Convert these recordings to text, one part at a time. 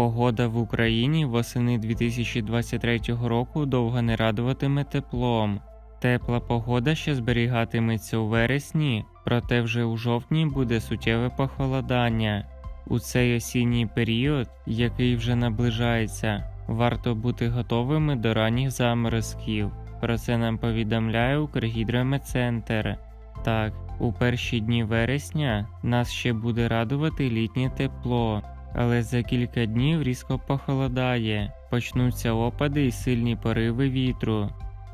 Погода в Україні восени 2023 року довго не радуватиме теплом. Тепла погода ще зберігатиметься у вересні, проте вже у жовтні буде суттєве похолодання. У цей осінній період, який вже наближається, варто бути готовими до ранніх заморозків. Про це нам повідомляє Укргідрометцентр. Так, у перші дні вересня нас ще буде радувати літнє тепло, але за кілька днів різко похолодає, почнуться опади і сильні пориви вітру.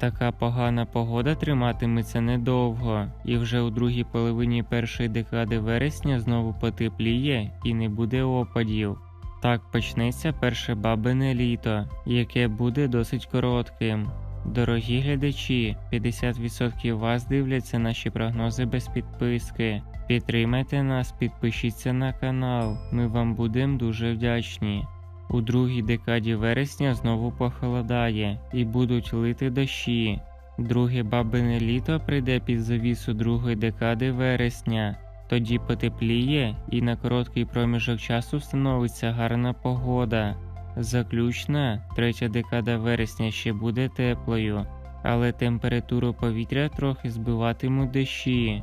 Така погана погода триматиметься недовго, і вже у другій половині першої декади вересня знову потепліє і не буде опадів. Так почнеться перше бабине літо, яке буде досить коротким. Дорогі глядачі, 50% вас дивляться наші прогнози без підписки. Підтримайте нас, підпишіться на канал, ми вам будемо дуже вдячні. У другій декаді вересня знову похолодає і будуть лити дощі. Друге бабине літо прийде під завісу другої декади вересня. Тоді потепліє і на короткий проміжок часу встановиться гарна погода. Заключна третя декада вересня ще буде теплою, але температуру повітря трохи збиватимуть дощі.